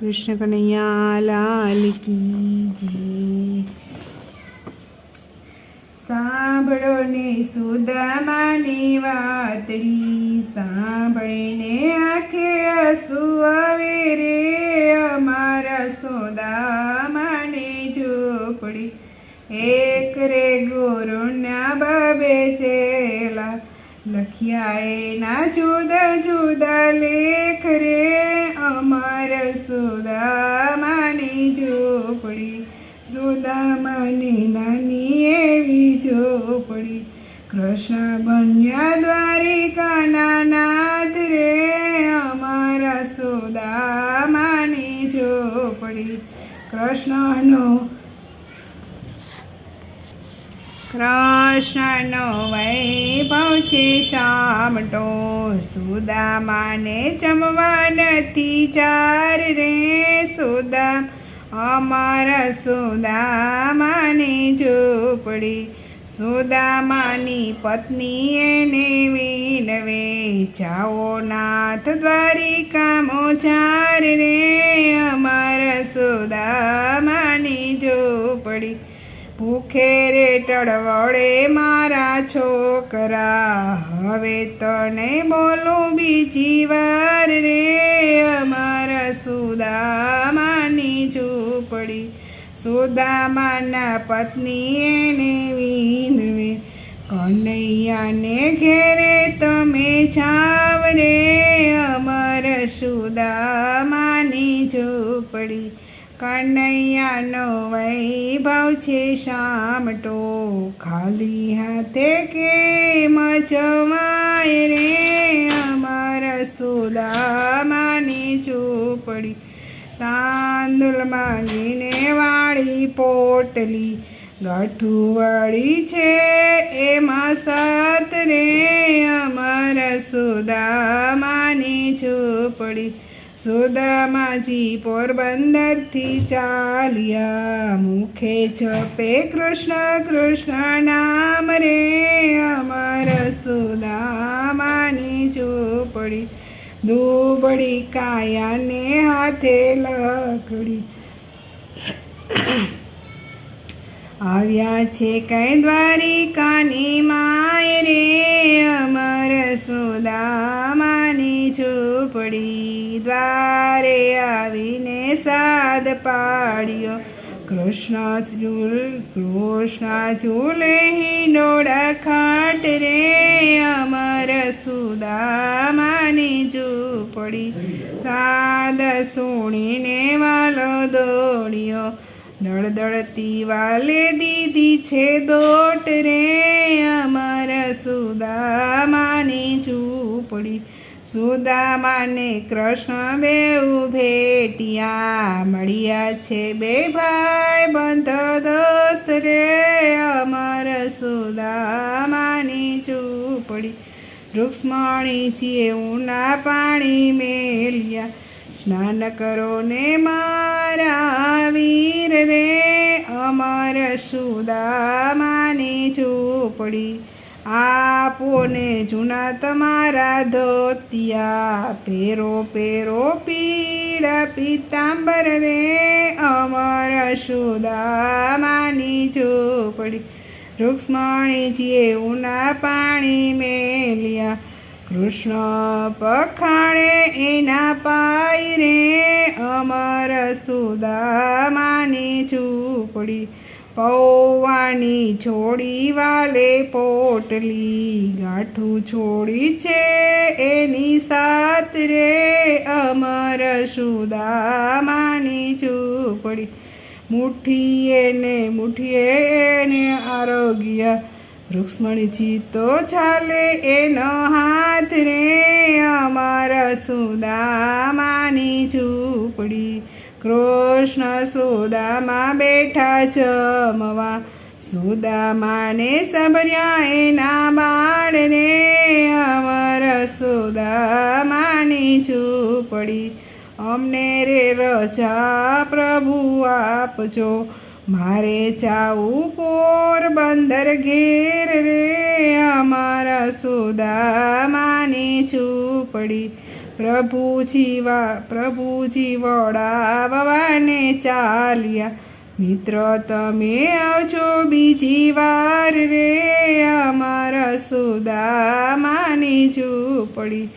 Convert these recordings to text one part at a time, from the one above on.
કૃષ્ણ કનૈયા લાલ કી સાંભળો ને સુદામાની વાતડી સાંભળીને આખે આંસુ આવે રે અમારા સોદામાની ઝૂંપડી એક રે ગુરુના બાબે ચેલા લખ્યા એના જુદા જુદા અમારા સુદામાની ઝોપડી સુદામાની નાની એવી ઝોપડી. કૃષ્ણ બન્યા દ્વારિકાના નાથ રે, અમારા સુદામાની ઝોપડી. કૃષ્ણનો કૃષ્ણનો વૈભવ છે શામટો સુદામાને જમવા નથી ચાર રે સુદા. અમારા સુદામાની ઝૂંપડી. સુદામાની પત્ની એને વિનવે. જાઓ નાથ દ્વારિકામો ચાર રે ભૂખે રે ટળવળે મારા છોકરા. હવે તને બોલું બીજી વાર રે, અમારા સુદામાની ઝૂંપડી. સુદામાના પત્ની એને વિનવે કનૈયાને ઘેરે તમે છાવ રે અમારા સુદામાની ઝૂંપડી. કનૈયાનો વૈભવ છે શામટો ખાલી હાથે કેમ જવાય રે? અમારા સુદામાની ચોપડી તાંદુલ માંગીને વાળી પોટલી ગાંઠું વાળી છે એમાં સાત રે. અમારા સુદામાની ઝૂંપડી સુદામાજી પોરબંદરથી ચાલ્યા. મુખે છપે કૃષ્ણ કૃષ્ણ નામ રે, અમર સુદામાની ચોપડી. દુબળી કાયાને હાથે લકડી. આવ્યા છે કઈ દ્વારિકાની માય રે, અમર સુદામાની ઝૂંપડી દ્વારે આવીને સાદ પાડ્યો. કૃષ્ણ ઝૂલ કૃષ્ણ ઝૂલે નોડા ખાટ રે, અમર સુદામાની ઝૂંપડી. સાદ સુણીને વાલો દોડ્યો. દળદળતી વાલે દીદી છે દોટ રે, અમર સુદામાની ઝૂંપડી. સુદામાને કૃષ્ણ બેઉ ભેટિયા મળ્યા છે બે ભાઈ બંધ દોસ્ત રે. અમર સુદામાની ચૂપડી. રૂક્ષ્મણી છીએ ઉના પાણી મેલ્યા. સ્નાન કરો ને મારા વીર રે. અમર સુદામાની ઝૂંપડી આપો ને જૂના તમારા ધોતિયા, પેરો પેરો પીળા પીતાંબર રે અમર સુદામાની ઝૂંપડી. રૂક્ષ્મણીજીએ ઉના પાણી મેલ્યા. કૃષ્ણ પખાણે એના પાય રે અમર સુદામાની ઝૂંપડી. પૌવાની છોડી વાલે પોટલી, ગાંઠું છોડી છે એની સાત રે. અમર સુદામાની ઝૂંપડી. મુઠ્ઠીએ ને મુઠ્ઠીએ એને આરોગ્ય. રૂક્ષ્મણીજી તો ચાલે એનો હાથ રે. અમારા સુદામાની ઝૂંપડી. કૃષ્ણ સુદામાં બેઠા જમવા સુદામાને સબર્યા એના બાળને અમર સુદામાની ઝૂંપડી. અમને રે રજા પ્રભુ આપજો. મારે જાવું પોરબંદર ઘેર રે. અમારા સુદામાની ઝૂંપડી. પ્રભુજી વા પ્રભુજી વડાવવાને ચાલ્યા. મિત્ર, તમે આવજો બીજી વાર રે, અમારા સુદામાની ઝૂંપડી.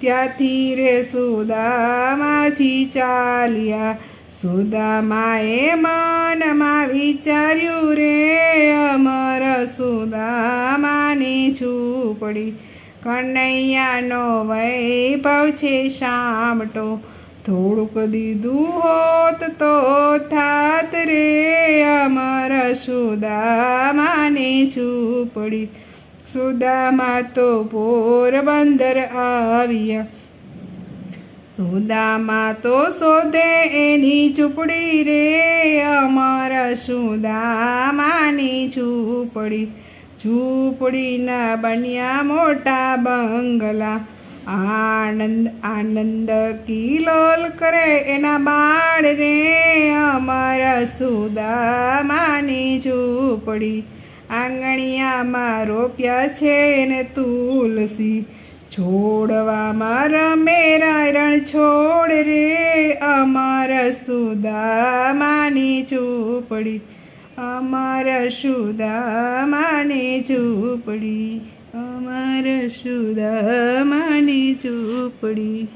ત્યાંથી રે સુદામાજી ચાલ્યા. સુદામાએ મનમાં વિચાર્યું રે, અમારા સુદામાની ઝૂંપડી. કનૈયાનો વૈભવ છે શામટો થોડુંક દીધું હોત તો થાત રે અમર સુદામાની ઝૂંપડી. સુદામા તો પોરબંદર આવ્યા. સુદામા તો શોધે એની ઝૂંપડી રે, અમર સુદામાની ઝૂંપડી. ઝૂંપડીના બન્યા મોટા બંગલા. આનંદ આનંદ કિલોલ કરે એના બાળ રે અમારા સુદામાની ઝૂંપડી. આંગણિયામાં રોપ્યા છે ને તુલસી. છોડવામાં રમે રાયરણ છોડ રે અમારા સુદામાની ઝૂંપડી. અમારા સુદામાની ઝૂંપડી અમારા સુદામાની ઝૂંપડી